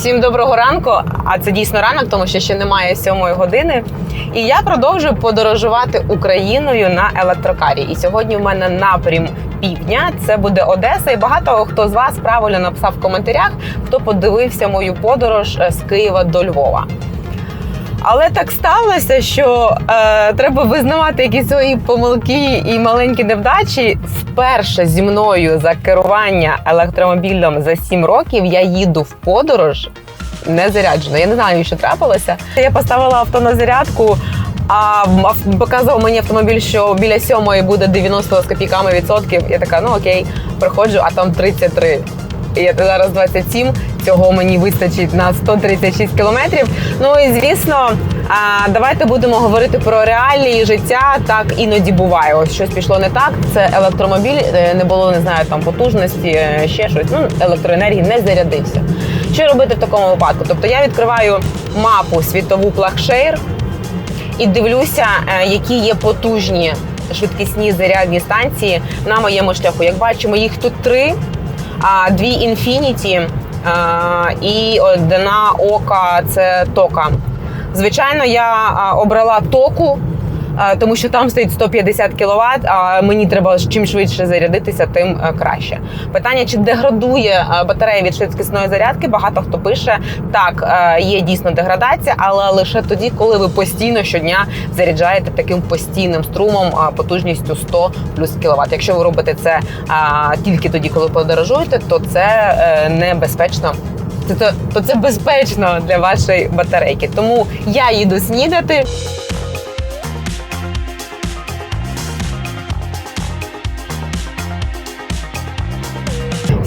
Всім доброго ранку. А це дійсно ранок, тому що ще немає сьомої години. І я продовжую подорожувати Україною на електрокарі. І сьогодні в мене напрям півдня. Це буде Одеса. І багато хто з вас правильно написав в коментарях, хто подивився мою подорож е, з Києва до Львова. Але так сталося, що е, треба визнавати якісь свої помилки і маленькі невдачі. Вперше зі мною за керування електромобілем за 7 років я їду в подорож не заряджено. Я не знаю, що трапилося. Я поставила авто на зарядку. А ав- показував мені автомобіль, що біля сьомої буде 90 з копійками відсотків. Я така, ну окей, приходжу, а там 33. І я зараз 27, цього мені вистачить на 136 кілометрів. Ну і звісно, давайте будемо говорити про реалії життя. Так іноді буває. Ось щось пішло не так. Це електромобіль, е, не було, не знаю, там потужності, е, ще щось. Ну, електроенергії не зарядився. Що робити в такому випадку? Тобто я відкриваю мапу світову PlugShare і дивлюся, е, які є потужні швидкісні зарядні станції на моєму шляху. Як бачимо, їх тут три, а дві а, і одна ока це тока. Звичайно, я обрала току. Тому що там стоїть 150 кВт, а мені треба чим швидше зарядитися, тим е, краще. Питання: чи деградує е, батарея від швидкісної зарядки? Багато хто пише так, е, є дійсно деградація, але лише тоді, коли ви постійно щодня заряджаєте таким постійним струмом потужністю 100 плюс кВт. Якщо ви робите це тільки тоді, коли подорожуєте, то це небезпечно. То, то це безпечно для вашої батарейки. Тому я їду снідати.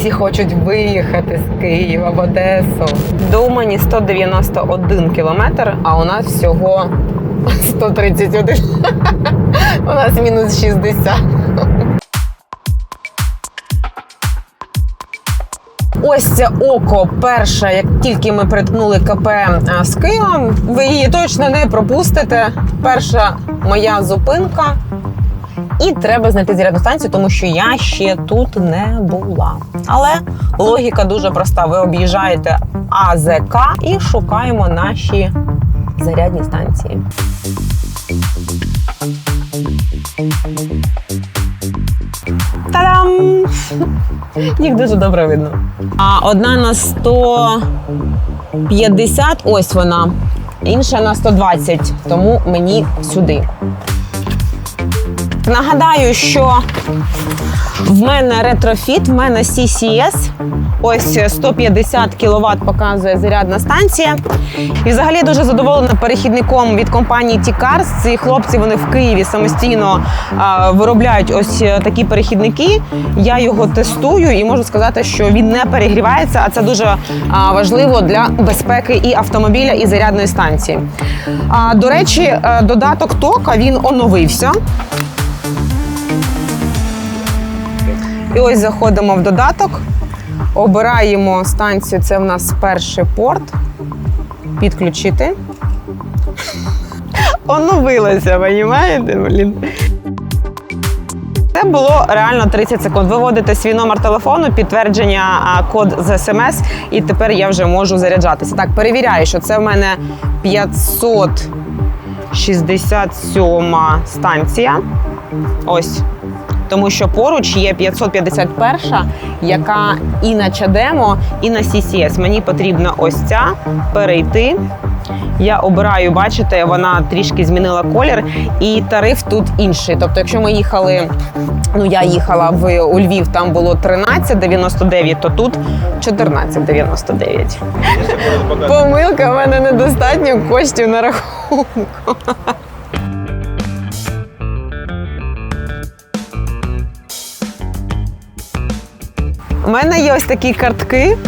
Всі хочуть виїхати з Києва в Одесу. До Умані 191 кілометр, а у нас всього 131. У нас мінус 60. Ось це око перше, як тільки ми приткнули КП з Києвом, ви її точно не пропустите. Перша моя зупинка. І треба знайти зарядну станцію, тому що я ще тут не була. Але логіка дуже проста: ви об'їжджаєте АЗК і шукаємо наші зарядні станції. Та-дам! Їх дуже добре видно. А одна на 150, ось вона, інша на 120, тому мені сюди. Нагадаю, що в мене ретрофіт, в мене CCS. Ось 150 кВт показує зарядна станція. І взагалі дуже задоволена перехідником від компанії T-Cars. Ці хлопці вони в Києві самостійно а, виробляють ось такі перехідники. Я його тестую і можу сказати, що він не перегрівається, а це дуже а, важливо для безпеки і автомобіля, і зарядної станції. А, до речі, е, додаток тока він оновився. І ось заходимо в додаток, обираємо станцію. Це в нас перший порт. Підключити. Оновилося, розумієте? Блін. Це було реально 30 секунд. Ви вводите свій номер телефону, підтвердження, код з смс, і тепер я вже можу заряджатися. Так, перевіряю, що це в мене 567 станція. Ось. Тому що поруч є 551, яка і на Чадемо, і на CCS. Мені потрібна ось ця перейти. Я обираю, бачите, вона трішки змінила колір, і тариф тут інший. Тобто, якщо ми їхали, ну я їхала в у Львів, там було 13,99, то тут 14,99. Помилка, в мене недостатньо коштів на рахунку. У мене є ось такі картки.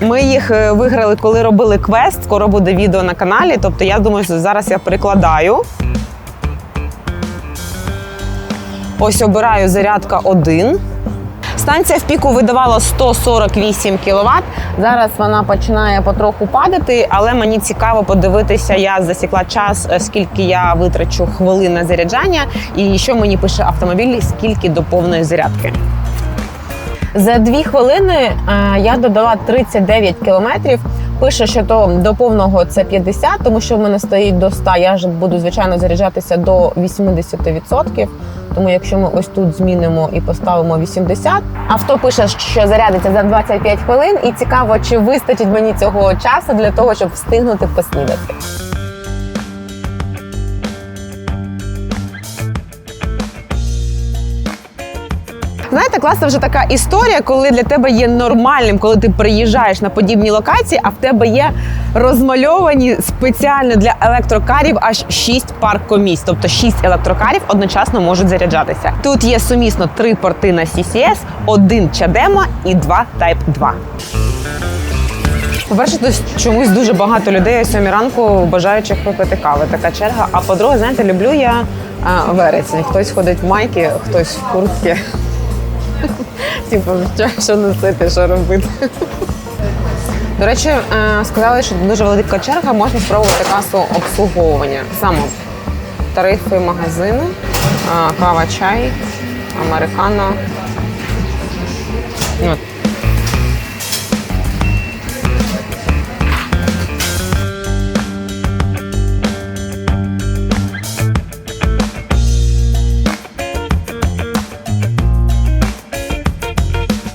Ми їх е, виграли, коли робили квест. Скоро буде відео на каналі. Тобто, я думаю, що зараз я прикладаю. Ось обираю зарядка 1. Станція в піку видавала 148 кВт. Зараз вона починає потроху падати, але мені цікаво подивитися. Я засікла час, е, скільки я витрачу хвилин на заряджання, і що мені пише автомобіль, скільки до повної зарядки. За дві хвилини е, я додала 39 кілометрів. Пише, що то до повного це 50, тому що в мене стоїть до 100. Я ж буду звичайно заряджатися до 80%. Тому якщо ми ось тут змінимо і поставимо 80, авто пише, що зарядиться за 25 хвилин, і цікаво, чи вистачить мені цього часу для того, щоб встигнути поснідати. Знаєте, класна вже така історія, коли для тебе є нормальним, коли ти приїжджаєш на подібні локації, а в тебе є розмальовані спеціально для електрокарів аж 6 паркомісць, тобто 6 електрокарів одночасно можуть заряджатися. Тут є сумісно три порти на CCS, один чадема і два Type 2. По-перше, тут чомусь дуже багато людей о 7 ранку бажаючих випити кави. Така черга. А по-друге, знаєте, люблю я а, вересень. Хтось ходить в майки, хтось в куртки. Типу, що, носити, що робити. До речі, е, сказали, що дуже велика черга, можна спробувати касу обслуговування. Саме тарифи магазини, е, кава, чай, американо.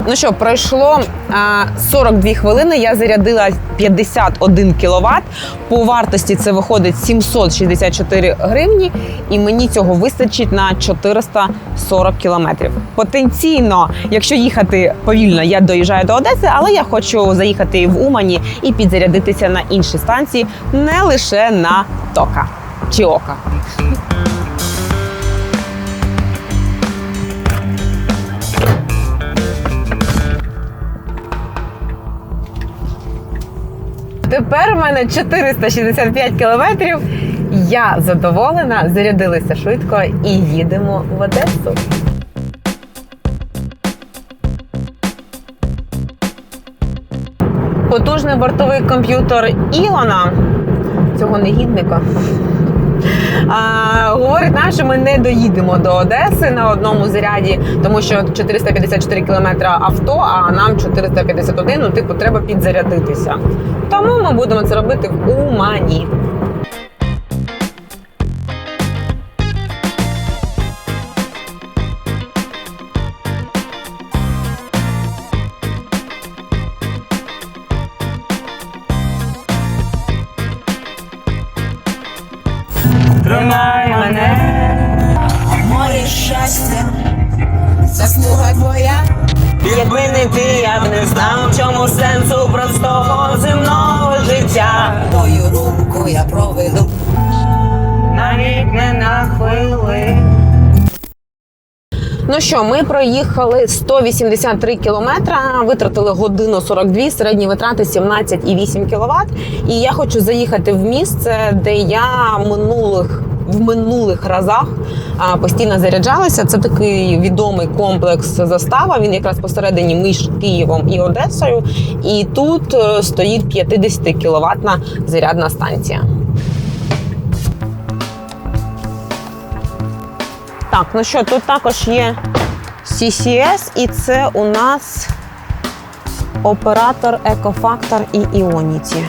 Ну що, пройшло 42 хвилини. Я зарядила 51 кВт. По вартості це виходить 764 гривні, і мені цього вистачить на 440 кілометрів. Потенційно, якщо їхати повільно, я доїжджаю до Одеси, але я хочу заїхати в Умані і підзарядитися на інші станції, не лише на Тока чи Ока. Тепер у мене 465 кілометрів. Я задоволена, зарядилися швидко і їдемо в Одесу. Потужний бортовий комп'ютер Ілона цього негідника. Говорить нам, що ми не доїдемо до Одеси на одному заряді, тому що 454 кілометри авто, а нам 451, ну типу треба підзарядитися. Тому ми будемо це робити в Умані. Заслуга твоя, Якби не ти, я б не знав, в чому сенсу простого земного життя. твою руку я проведу. Навіть не на хвили. Ну що, ми проїхали 183 кілометра, витратили годину 42, середні витрати 17,8 кВт. І я хочу заїхати в місце, де я минулих. В минулих разах постійно заряджалася. Це такий відомий комплекс застава. Він якраз посередині між Києвом і Одесою. І тут е, стоїть 50 кіловатна зарядна станція. Так, ну що, тут також є CCS, і це у нас оператор Екофактор і Іоніті.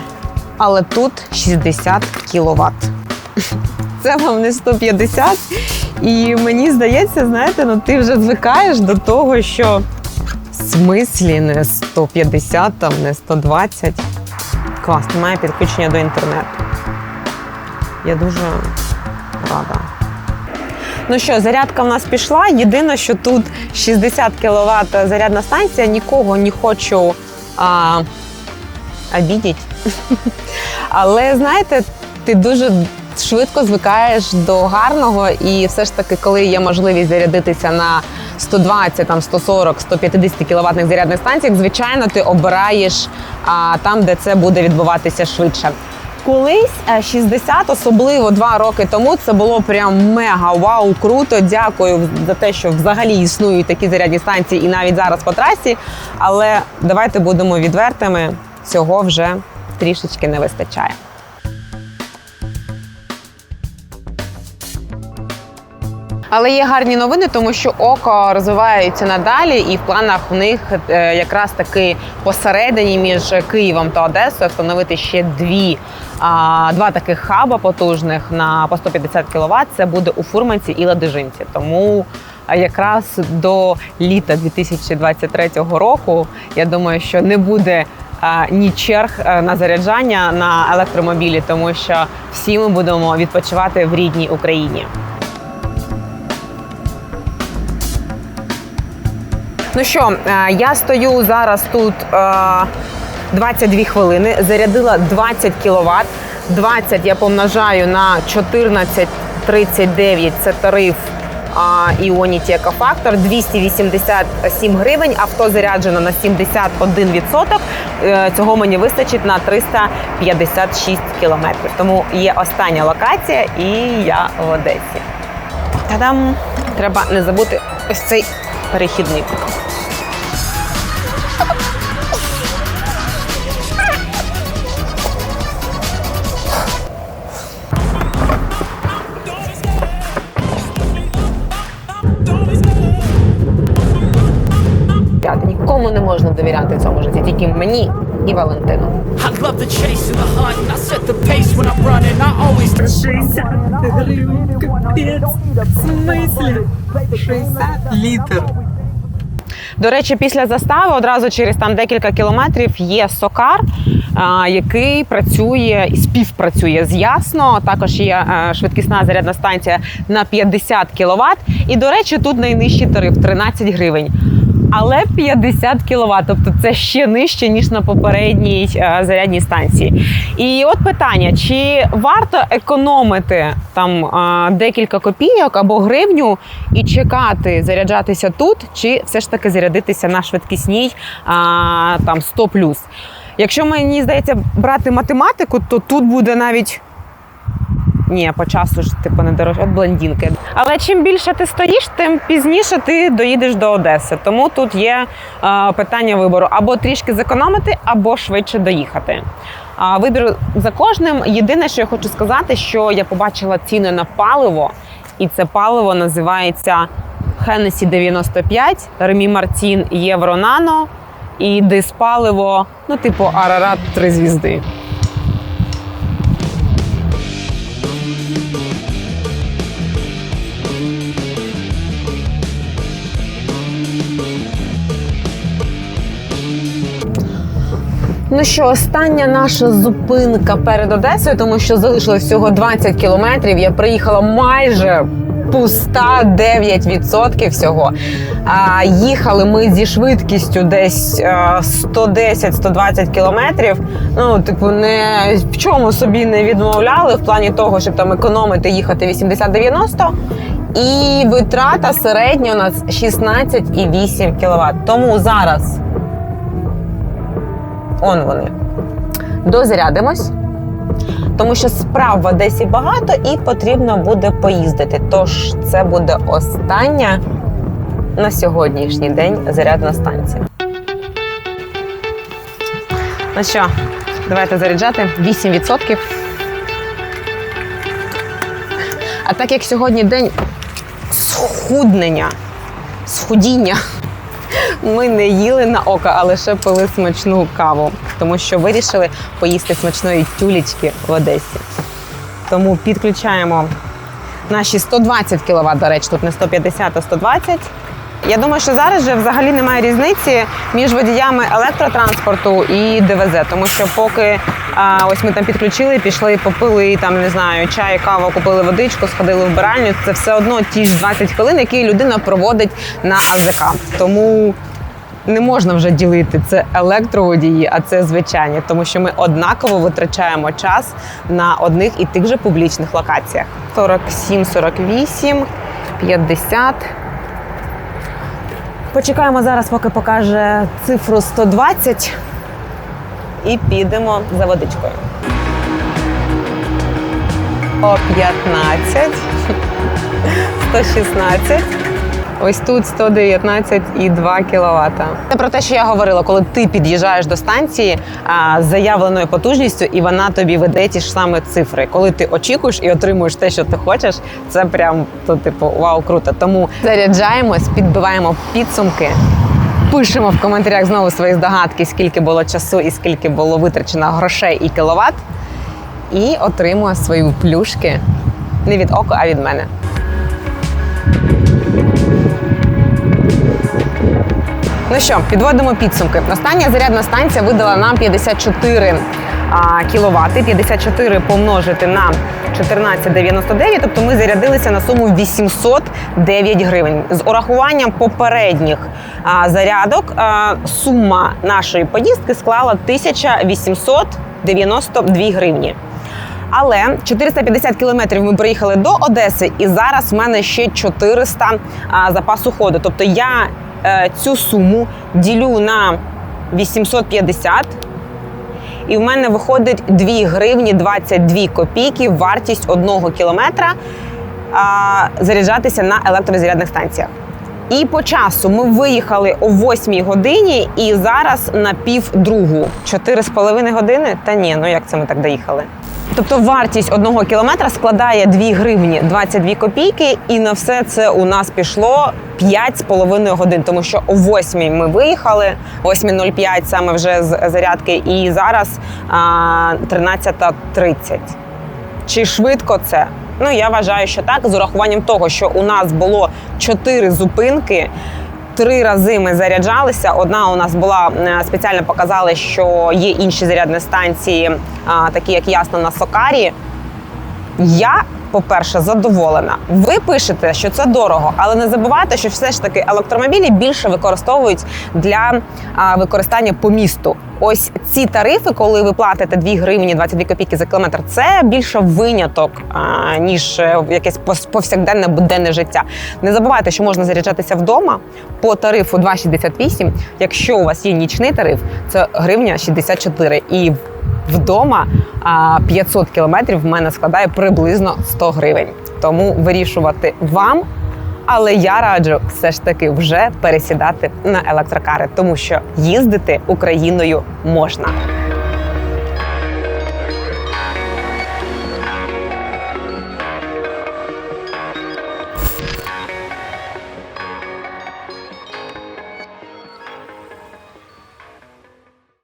Але тут 60 кВт. Це вам не 150. І мені здається, знаєте, ну ти вже звикаєш до того, що в смислі не 150, там, не 120. Клас, немає підключення до інтернету. Я дуже рада. Ну що, зарядка в нас пішла. Єдине, що тут 60 кВт зарядна станція, нікого не хочу а, обідіть. Але знаєте, ти дуже швидко звикаєш до гарного, і все ж таки, коли є можливість зарядитися на 120, там 140, 150 кВт зарядних станціях, звичайно, ти обираєш а, там, де це буде відбуватися швидше. Колись е, 60, особливо два роки тому, це було прям мега вау, круто. Дякую за те, що взагалі існують такі зарядні станції і навіть зараз по трасі. Але давайте будемо відвертими, цього вже трішечки не вистачає. Але є гарні новини, тому що око розвивається надалі, і в планах в них е, якраз таки посередині між Києвом та Одесою встановити ще дві. Два таких хаба потужних на по 150 кВт. Це буде у Фурманці і Ладижинці. Тому якраз до літа 2023 року я думаю, що не буде ні черг е, на заряджання на електромобілі, тому що всі ми будемо відпочивати в рідній Україні. Ну що, е, я стою зараз тут е, 22 хвилини, зарядила 20 кВт. 20 я помножаю на 14,39 це тариф Ionity Екофактор 287 гривень. Авто заряджено на 71%. Е, Цього мені вистачить на 356 кілометрів. Тому є остання локація, і я в Одесі. Та-дам! Треба не забути ось цей перехідник. Я нікому не можна довіряти в цьому житті, тільки мені і Валентину. 60 гривень, капець. В смислі? 60 літр. До речі, після застави одразу через там декілька кілометрів є сокар, який працює і співпрацює з Ясно. Також є е, швидкісна зарядна станція на 50 кВт. І, до речі, тут найнижчий тариф 13 гривень. Але 50 кВт, тобто це ще нижче ніж на попередній е, зарядній станції. І от питання: чи варто економити там е, декілька копійок або гривню і чекати заряджатися тут, чи все ж таки зарядитися на швидкісній а, там 100+. Якщо мені здається брати математику, то тут буде навіть. Ні, по часу ж типу не дорожче, от блондинки. Але чим більше ти стоїш, тим пізніше ти доїдеш до Одеси. Тому тут є е, питання вибору: або трішки зекономити, або швидше доїхати. А вибір за кожним. Єдине, що я хочу сказати, що я побачила ціни на паливо, і це паливо називається Hennessy 95, Ремі Мартін Євро Нано і диспаливо, ну, типу Арарат 3 звізди. Ну що, остання наша зупинка перед Одесою, тому що залишилось всього 20 кілометрів. Я приїхала майже пуста 9% всього. А, їхали ми зі швидкістю десь е, 110-120 кілометрів. Ну, типу, не в чому собі не відмовляли в плані того, щоб там економити, їхати 80-90. І витрата середня у нас 16,8 кВт. Тому зараз Он вони. Дозарядимось, тому що справ в Одесі багато і потрібно буде поїздити. Тож це буде остання на сьогоднішній день зарядна станція. Ну що, давайте заряджати 8%. А так як сьогодні день схуднення, схудіння. Ми не їли на око, а лише пили смачну каву, тому що вирішили поїсти смачної тюлічки в Одесі. Тому підключаємо наші 120 кВт, до речі, тут не 150, а 120. Я думаю, що зараз вже взагалі немає різниці між водіями електротранспорту і ДВЗ, тому що поки а, ось ми там підключили, пішли, попили там, не знаю, чай, каву, купили водичку, сходили в биральню. Це все одно ті ж 20 хвилин, які людина проводить на АЗК. Тому не можна вже ділити це електроводії, а це звичайні, тому що ми однаково витрачаємо час на одних і тих же публічних локаціях. 47, 48, 50. Почекаємо зараз, поки покаже цифру 120 і підемо за водичкою. О 15, 116. Ось тут 119,2 кВт. Це про те, що я говорила, коли ти під'їжджаєш до станції а, з заявленою потужністю, і вона тобі веде ті ж саме цифри. Коли ти очікуєш і отримуєш те, що ти хочеш, це прям то, типу, вау, круто. Тому заряджаємось, підбиваємо підсумки. Пишемо в коментарях знову свої здогадки, скільки було часу і скільки було витрачено грошей і кіловат. І отримуємо свої плюшки не від ока, а від мене. Ну що, підводимо підсумки. Остання зарядна станція видала нам 54 кВт. 54 помножити на 14,99, тобто ми зарядилися на суму 809 гривень. З урахуванням попередніх зарядок сума нашої поїздки склала 1892 гривні. Але 450 кілометрів ми приїхали до Одеси, і зараз в мене ще 400 а, запасу ходу. Тобто я цю суму ділю на 850, і в мене виходить 2 гривні 22 копійки вартість одного кілометра а, заряджатися на електрозарядних станціях. І по часу ми виїхали о 8 годині, і зараз на пів другу. 4,5 години? Та ні, ну як це ми так доїхали? Тобто вартість одного кілометра складає 2 гривні 22 копійки, і на все це у нас пішло 5,5 годин, тому що о 8 ми виїхали, о 8.05 саме вже з зарядки, і зараз а, 13.30. Чи швидко це? Ну я вважаю, що так, з урахуванням того, що у нас було 4 зупинки. Три рази ми заряджалися. Одна у нас була спеціально показали, що є інші зарядні станції, такі як ясно на Сокарі. Я, по-перше, задоволена. Ви пишете, що це дорого, але не забувайте, що все ж таки електромобілі більше використовують для використання по місту. Ось ці тарифи, коли ви платите 2 гривні 22 копійки за кілометр, це більше виняток, ніж е, якесь повсякденне буденне життя. Не забувайте, що можна заряджатися вдома по тарифу 2,68. Якщо у вас є нічний тариф, це гривня 64. І вдома 500 кілометрів в мене складає приблизно 100 гривень. Тому вирішувати вам. Але я раджу все ж таки вже пересідати на електрокари, тому що їздити Україною можна.